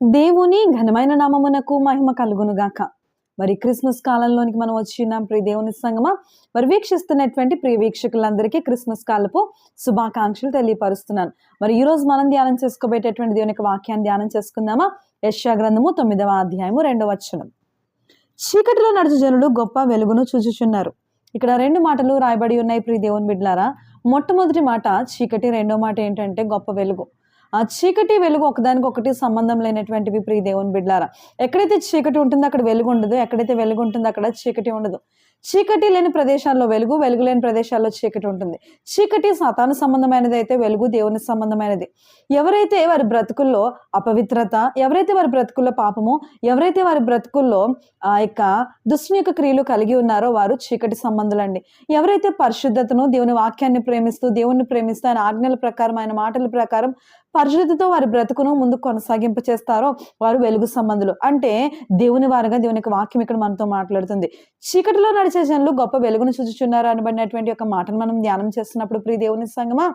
దేవుని ఘనమైన నామమునకు మహిమ కలుగునుగాక మరి క్రిస్మస్ కాలంలోనికి మనం వచ్చినాం ప్రియ దేవుని సంగమా. మరి వీక్షిస్తున్నటువంటి ప్రియ వీక్షకులందరికీ క్రిస్మస్ కాలపు శుభాకాంక్షలు తెలియపరుస్తున్నాను. మరి ఈరోజు మనం ధ్యానం చేసుకోబెట్టేటువంటి దేవుని యొక్క వాక్యాన్ని ధ్యానం చేసుకుందామా? యశ్యా గ్రంథము తొమ్మిదవ అధ్యాయము రెండవ వచనం. చీకటిలో నడుచు జనులు గొప్ప వెలుగును చూచుచున్నారు. ఇక్కడ రెండు మాటలు రాయబడి ఉన్నాయి ప్రియ దేవుని బిడ్లారా మొట్టమొదటి మాట చీకటి రెండో మాట ఏంటంటే గొప్ప వెలుగు. ఆ చీకటి వెలుగు ఒకదానికి ఒకటి సంబంధం లేనటువంటివి ప్రియ దేవుని బిడ్లారా. ఎక్కడైతే చీకటి ఉంటుందో అక్కడ వెలుగు ఉండదు ఎక్కడైతే వెలుగు ఉంటుందో అక్కడ చీకటి ఉండదు. చీకటి లేని ప్రదేశాల్లో వెలుగు వెలుగు లేని ప్రదేశాల్లో చీకటి ఉంటుంది. చీకటి సతాను సంబంధమైనది అయితే వెలుగు దేవుని సంబంధమైనది. ఎవరైతే వారి బ్రతుకుల్లో అపవిత్రత ఎవరైతే వారి బ్రతుకుల్లో పాపము ఎవరైతే వారి బ్రతుకుల్లో ఆ యొక్క దుష్ని యొక్క క్రియలు కలిగి ఉన్నారో వారు చీకటి సంబంధులండి. ఎవరైతే పరిశుద్ధతను దేవుని వాక్యాన్ని ప్రేమిస్తూ దేవుణ్ణి ప్రేమిస్తూ ఆయన ఆజ్ఞల ప్రకారం ఆయన మాటల ప్రకారం పరిశుద్ధితో వారి బ్రతుకును ముందు కొనసాగింపు చేస్తారో వారు వెలుగు సంబంధులు. అంటే దేవుని వారుగా దేవుని యొక్క వాక్యం ఇక్కడ మనతో మాట్లాడుతుంది. చీకటిలో నడిచే జనులు గొప్ప వెలుగును చూచుచున్నారు అనబడినటువంటి ఒక మాటను మనం ధ్యానం చేస్తున్నప్పుడు ప్రియ దేవుని సంగమా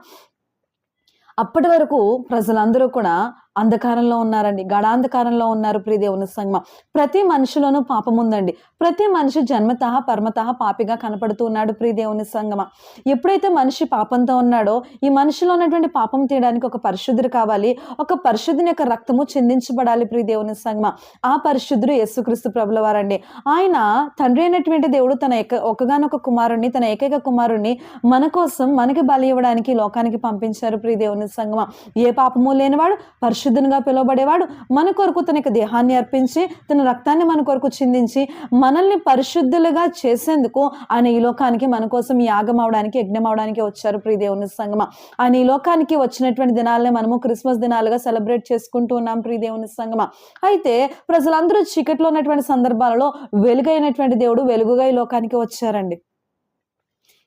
అప్పటి వరకు ప్రజలందరూ కూడా అంధకారంలో ఉన్నారండి. గడాంధకారంలో ఉన్నారు ప్రియదేవుని సంగమ. ప్రతి మనిషిలోనూ పాపం ఉందండి. ప్రతి మనిషి జన్మతః పరమత పాపిగా కనపడుతూ ఉన్నాడు ప్రియదేవుని సంగమ. ఎప్పుడైతే మనిషి పాపంతో ఉన్నాడో ఈ మనిషిలో ఉన్నటువంటి పాపం తీయడానికి ఒక పరిశుద్ధుడు కావాలి. ఒక పరిశుద్ధుని యొక్క రక్తము చెందించబడాలి ప్రియదేవుని సంగమ. ఆ పరిశుద్ధుడు యేసుక్రీస్తు ప్రభుల వారండి ఆయన తండ్రి అయినటువంటి దేవుడు తన ఏక ఒకగానొక కుమారుణ్ణి తన ఏకైక కుమారుణ్ణి మన కోసం మనకి బలి ఇవ్వడానికి లోకానికి పంపించారు ప్రియదేవుని సంగమ. ఏ పాపము లేనివాడు పరిశుద్ధునిగా పిలువబడేవాడు మన కొరకు తన యొక్క దేహాన్ని అర్పించి తన రక్తాన్ని మన కొరకు చిందించి మనల్ని పరిశుద్ధులుగా చేసేందుకు ఆయన ఈ లోకానికి మన కోసం యాగం అవడానికి యజ్ఞం అవడానికి వచ్చారు ప్రియ దేవుని సంగమ. ఆయన ఈ లోకానికి వచ్చినటువంటి దినాలనే మనము క్రిస్మస్ దినాలుగా సెలబ్రేట్ చేసుకుంటూ ఉన్నాం ప్రియదేవుని సంగమ. అయితే ప్రజలందరూ చీకట్లో ఉన్నటువంటి సందర్భాలలో వెలుగైనటువంటి దేవుడు వెలుగుగా ఈ లోకానికి వచ్చారండి.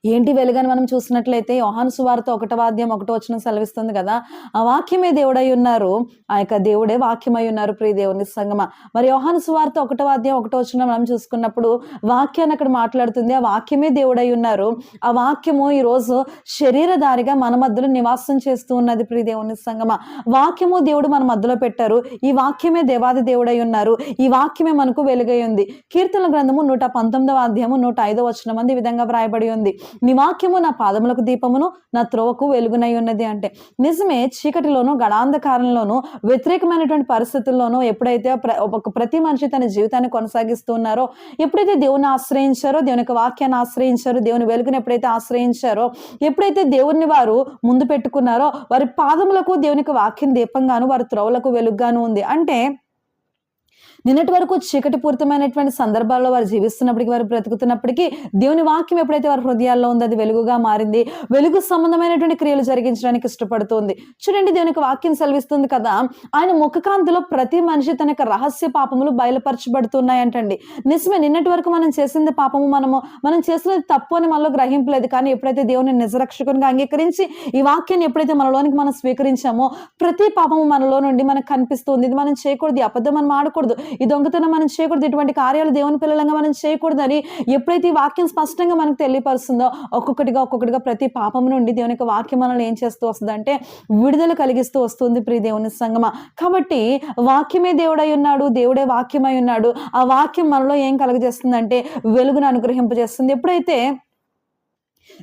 ఏంటి వెలుగని మనం చూసినట్లయితే యోహాను సువార్త ఒకటో వాద్యం ఒకటో వచ్చిన సెలవిస్తుంది కదా. ఆ వాక్యమే దేవుడై ఉన్నారు. ఆ యొక్క దేవుడే వాక్యమై ఉన్నారు ప్రియ దేవుని సంగమ. మరి యోహాను సువార్త ఒకటో వాద్యం ఒకటో వచ్చిన మనం చూసుకున్నప్పుడు వాక్యాన్ని అక్కడ మాట్లాడుతుంది. ఆ వాక్యమే దేవుడై ఉన్నారు. ఆ వాక్యము ఈరోజు శరీరధారిగా మన మధ్యలో నివాసం చేస్తూ ఉన్నది ప్రియ దేవుని సంగమ. వాక్యము దేవుడు మన మధ్యలో పెట్టారు. ఈ వాక్యమే దేవాది దేవుడై ఉన్నారు. ఈ వాక్యమే మనకు వెలుగై ఉంది. కీర్తన గ్రంథము నూట పంతొమ్మిదవ అధ్యాయము నూట ఐదో వచ్చిన మంది ఈ విధంగా వ్రాయబడి ఉంది. నీ వాక్యము నా పాదములకు దీపమును నా త్రోవకు వెలుగునై ఉన్నది అంటే. నిజమే చీకటిలోను గడాంధకారంలోను వ్యతిరేకమైనటువంటి పరిస్థితుల్లోనూ ఎప్పుడైతే ప్ర- ఒక ప్రతి మనిషి తన జీవితాన్ని కొనసాగిస్తున్నారో ఎప్పుడైతే దేవుని ఆశ్రయించారో దేవుని యొక్క వాక్యాన్ని ఆశ్రయించారో దేవుని వెలుగుని ఎప్పుడైతే ఆశ్రయించారో ఎప్పుడైతే దేవుణ్ణి వారు ముందు పెట్టుకున్నారో వారి పాదములకు దేవుని వాక్యం దీపంగాను వారి త్రోవలకు వెలుగుగాను ఉంది. అంటే నిన్నటి వరకు చీకటి పూరితమైనటువంటి సందర్భాల్లో వారు జీవిస్తున్నప్పటికీ వారు బ్రతుకుతున్నప్పటికీ దేవుని వాక్యం ఎప్పుడైతే వారి హృదయాల్లో ఉందో అది వెలుగుగా మారింది. వెలుగు సంబంధమైనటువంటి క్రియలు జరిగించడానికి ఇష్టపడుతుంది. చూడండి దేవుని వాక్యం సెలవిస్తుంది కదా ఆయన ముఖకాంతిలో ప్రతి మనిషి తన యొక్క రహస్య పాపములు బయలుపరచబడుతున్నాయంటండి. నిజమే నిన్నటి వరకు మనం చేసింది పాపము మనము మనం చేసినది తప్పు అని మనలో గ్రహింపలేదు కానీ ఎప్పుడైతే దేవుని నిజరక్షకునిగా అంగీకరించి ఈ వాక్యాన్ని ఎప్పుడైతే మనలోనికి మనం స్వీకరించామో ప్రతి పాపము మనలో నుండి మనకు కనిపిస్తుంది. ఇది మనం చేయకూడదు అబద్ధం మనం ఆడకూడదు. ఈ దొంగతనం మనం చేయకూడదు. ఇటువంటి కార్యాలు దేవుని పిల్లలంగా మనం చేయకూడదు అని ఎప్పుడైతే ఈ వాక్యం స్పష్టంగా మనకు తెలియపరుస్తుందో ఒక్కొక్కటిగా ఒక్కొక్కటిగా ప్రతి పాపం నుండి దేవుని యొక్క వాక్యం మనల్ని ఏం చేస్తూ వస్తుందంటే విడుదల కలిగిస్తూ వస్తుంది ప్రియ దేవుని సంగమ. కాబట్టి వాక్యమే దేవుడై ఉన్నాడు దేవుడే వాక్యమై ఉన్నాడు. ఆ వాక్యం మనలో ఏం కలుగజేస్తుందంటే వెలుగును అనుగ్రహింపజేస్తుంది. ఎప్పుడైతే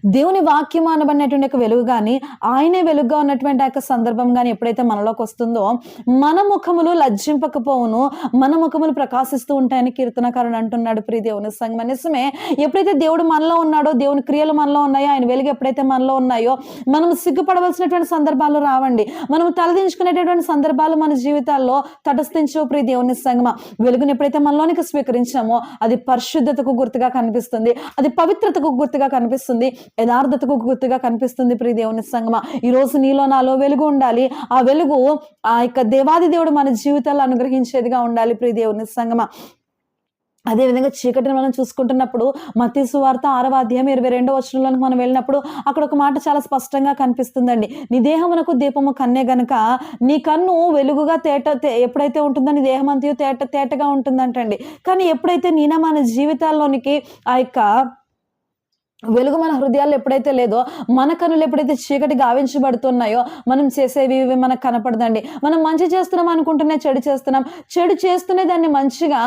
దేవుని వాక్యం అనబడినటువంటి యొక్క వెలుగు కానీ ఆయనే వెలుగుగా ఉన్నటువంటి ఆ యొక్క సందర్భం కానీ ఎప్పుడైతే మనలోకి వస్తుందో మన ముఖములు లజ్జింపకపోవును మన ముఖములు ప్రకాశిస్తూ ఉంటాయని కీర్తనకారుడు అంటున్నాడు. ప్రియ దేవుని సంగమ నిజమే ఎప్పుడైతే దేవుడు మనలో ఉన్నాడో దేవుని క్రియలు మనలో ఉన్నాయో ఆయన వెలుగు ఎప్పుడైతే మనలో ఉన్నాయో మనం సిగ్గుపడవలసినటువంటి సందర్భాలు రావండి. మనం తలదించుకునేటటువంటి సందర్భాలు మన జీవితాల్లో తటస్థించవు. ప్రియ దేవుని సంగమ వెలుగుని ఎప్పుడైతే మనలోనికి స్వీకరించామో అది పరిశుద్ధతకు గుర్తుగా కనిపిస్తుంది. అది పవిత్రతకు గుర్తుగా కనిపిస్తుంది. యథార్థతకు గుర్తుగా కనిపిస్తుంది ప్రియ దేవుని సంగమ. ఈరోజు నీలో నాలో వెలుగు ఉండాలి. ఆ వెలుగు ఆ యొక్క దేవాది దేవుడు మన జీవితాల్లో అనుగ్రహించేదిగా ఉండాలి ప్రియ దేవుని సంగమ. అదేవిధంగా చీకటిని మనం చూసుకుంటున్నప్పుడు మత్తి సువార్త ఆరవ అధ్యాయం ఇరవై రెండో వచనంలోకి మనం వెళ్ళినప్పుడు అక్కడ ఒక మాట చాలా స్పష్టంగా కనిపిస్తుందండి. నీ దేహమునకు దీపము కన్నే గనక నీ కన్ను వెలుగుగా తేట ఎప్పుడైతే ఉంటుందో నీ దేహం అంతయు తేట తేటగా ఉంటుందంటండి. కానీ ఎప్పుడైతే నీనా మన జీవితాల్లోనికి ఆ యొక్క వెలుగు మన హృదయాల్లో ఎప్పుడైతే లేదో మన కనులు ఎప్పుడైతే చీకటి గావించబడుతున్నాయో మనం చేసేవి ఇవి మనకు కనపడదండి. మనం మంచి చేస్తున్నాం అనుకుంటూనే చెడు చేస్తున్నాం. చెడు చేస్తూనే దాన్ని మంచిగా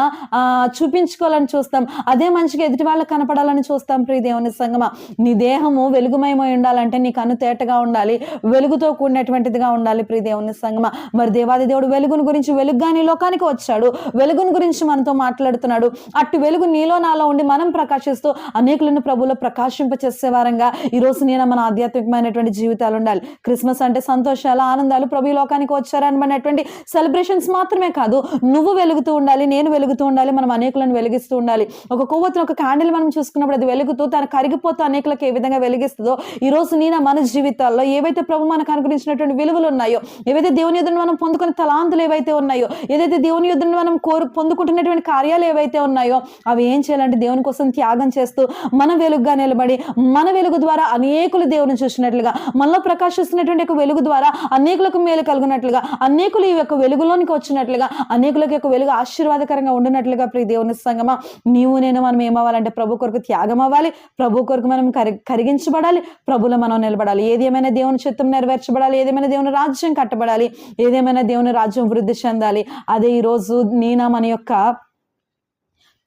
చూపించుకోవాలని చూస్తాం. అదే మంచిగా ఎదుటి వాళ్ళకి కనపడాలని చూస్తాం ప్రియ దేవుని సంగమ. నీ దేహము వెలుగుమయమై ఉండాలంటే నీ కన్ను తేటగా ఉండాలి. వెలుగుతో కూడినటువంటిదిగా ఉండాలి ప్రియ దేవుని సంగమ. మరి దేవాది దేవుడు వెలుగుని గురించి వెలుగుగా నీ లోకానికి వచ్చాడు. వెలుగుని గురించి మనతో మాట్లాడుతున్నాడు. అటు వెలుగు నీలో నాలో ఉండి మనం ప్రకాశిస్తూ అనేకులను ప్రభులో ప్రకాశింపచేసే వారంగా ఈ రోజు నేను మన ఆధ్యాత్మికమైనటువంటి జీవితాలు ఉండాలి. క్రిస్మస్ అంటే సంతోషాలు ఆనందాలు ప్రభు లోకానికి వచ్చారనబడినటువంటి సెలబ్రేషన్స్ మాత్రమే కాదు నువ్వు వెలుగుతూ ఉండాలి నేను వెలుగుతూ ఉండాలి మనం అనేకులను వెలిగిస్తూ ఉండాలి. ఒక కొవ్వొత్తున ఒక క్యాండిల్ మనం చూసుకున్నప్పుడు అది వెలుగుతూ తను కరిగిపోతూ అనేకులకు ఏ విధంగా వెలిగిస్తుందో ఈ రోజు నేను మన జీవితాల్లో ఏవైతే ప్రభు మనకు అనుగ్రహించినటువంటి విలువలు ఉన్నాయో ఏవైతే దేవుని యుద్ధను మనం పొందుకునే తలాంతులు ఏవైతే ఉన్నాయో ఏదైతే దేవుని యుద్ధను మనం కోరు పొందుకుంటున్నటువంటి కార్యాలు ఏవైతే ఉన్నాయో అవి ఏం చేయాలంటే దేవుని కోసం త్యాగం చేస్తూ మన వెలుగుగా నిలబడి మన వెలుగు ద్వారా అనేకులు దేవుని చూసినట్లుగా మనలో ప్రకాశిస్తున్నటువంటి వెలుగు ద్వారా అనేకులకు మేలు కలుగునట్లుగా అనేకులు ఈ యొక్క వెలుగులోనికి వచ్చినట్లుగా అనేకులకు యొక్క వెలుగు ఆశీర్వాదకరంగా ఉండినట్లుగా ప్రియ దేవుని సంగమా. నీవు నేను మనం ఏమవ్వాలంటే ప్రభు కొరకు త్యాగం అవ్వాలి. ప్రభు కొరకు మనం కరి కరిగించబడాలి. ప్రభులో మనం నిలబడాలి. ఏదేమైనా దేవుని చిత్తం నెరవేర్చబడాలి. ఏదేమైనా దేవుని రాజ్యం కట్టబడాలి. ఏదేమైనా దేవుని రాజ్యం వృద్ధి చెందాలి. అదే ఈరోజు నేను మన యొక్క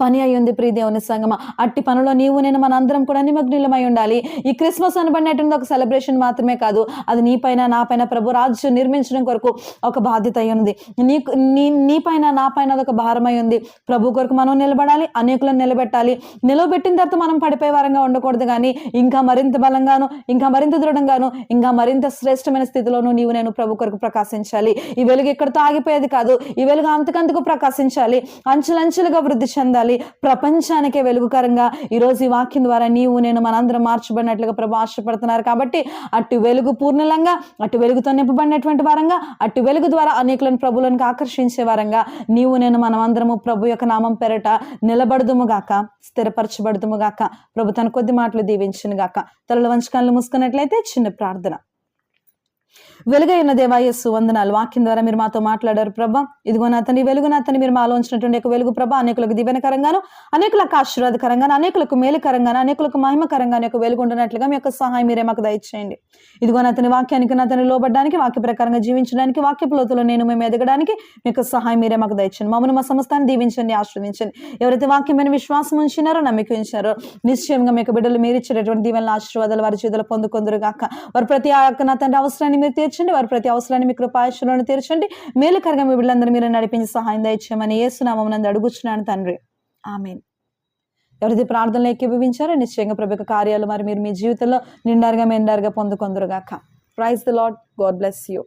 పని అయి ఉంది దేవుని సంగమ. అట్టి పనిలో నీవు నేను మన అందరం కూడా నిమగ్నిలమై ఉండాలి. ఈ క్రిస్మస్ అనబడినటువంటి ఒక సెలబ్రేషన్ మాత్రమే కాదు. అది నీ పైన నా పైన ప్రభు రాజు నిర్మించడం కొరకు ఒక బాధ్యత అయి ఉంది. నీకు నీ నీ పైన నా పైన అదొక భారమై ఉంది. ప్రభు కొరకు మనం నిలబడాలి అనేకులను నిలబెట్టాలి. నిలబెట్టిన తర్వాత మనం పడిపోయే వారంగా ఉండకూడదు కానీ ఇంకా మరింత బలంగాను ఇంకా మరింత దృఢంగాను ఇంకా మరింత శ్రేష్టమైన స్థితిలోనూ నీవు నేను ప్రభు కొరకు ప్రకాశించాలి. ఈ వెలుగు ఎక్కడితో ఆగిపోయేది కాదు. ఈ వెలుగు అంతకంతకు ప్రకాశించాలి. అంచులంచులుగా వృద్ధి చెందాలి. ప్రపంచానికే వెలుగుకరంగా ఈరోజు ఈ వాక్యం ద్వారా నీవు నేను మనందరం మార్చబడినట్లుగా ప్రభు ఆశపడుతున్నారు. కాబట్టి అటు వెలుగు పూర్ణలంగా అటు వెలుగుతో నింపబడినటువంటి వారంగా అటు వెలుగు ద్వారా అనేకులను ప్రభులను ఆకర్షించే వారంగా నీవు నేను మనమందరము ప్రభు యొక్క నామం పెరట నిలబడుదుముగాక గాక గాక ప్రభు తన కొద్ది మాటలు దీవించును గాక. తలల వంచకాలను మూసుకున్నట్లయితే చిన్న ప్రార్థన. వెలుగైన దేవాయస్సు వందనాలు. వాక్యం ద్వారా మీరు మాతో మాట్లాడారు ప్రభా. ఇదిగో నా అతని వెలుగు నా మీరు మాలో ఉంచినటువంటి యొక్క వెలుగు ప్రభ. అనేకులకు దీవెనకరంగాను అనేకులకు ఆశీర్వాదకరంగాను అనేకులకు మేలుకరంగాను అనేకులకు మహిమకరంగాను యొక్క వెలుగు ఉండనట్లుగా మీ యొక్క సహాయం మీరే మాకు దయచేయండి. ఇదిగో నా వాక్యానికి నా అతని లోబడడానికి వాక్య ప్రకారంగా జీవించడానికి వాక్య లోతులో నేను మేము ఎదగడానికి మీ యొక్క సహాయం మీరే మాకు దయచేయండి. మమ్మల్ని మా సంస్థాన్ని దీవించండి ఆశ్రదించండి ఎవరైతే వాక్యమైన విశ్వాసం ఉంచినారో నమ్మిక ఉంచినారో నిశ్చయంగా మీకు బిడ్డలు మీరు ఇచ్చేటటువంటి దీవెనల ఆశీర్వాదాలు వారి చేతులు పొందుకొందరు గాక వారు ప్రతి ఆ యొక్క నా తండ్రి అవసరాన్ని మీరు తీర్చండి వారి ప్రతి అవసరాన్ని మీ కృపాశలను తీర్చండి. మేలుకరంగా మీ బిడ్డలందరూ మీరు నడిపించి సహాయం దయచేయమని ఏసునామం నందు అడుగుచున్నాను తండ్రి. ఆమెన్. ఎవరైతే ప్రార్థనలు ఏకీభవించారో నిశ్చయంగా ప్రభు కార్యాలు మరి మీరు మీ జీవితంలో నిండారుగా మెండారుగా పొందుకొందరుగాక. Praise the Lord God bless you